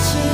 情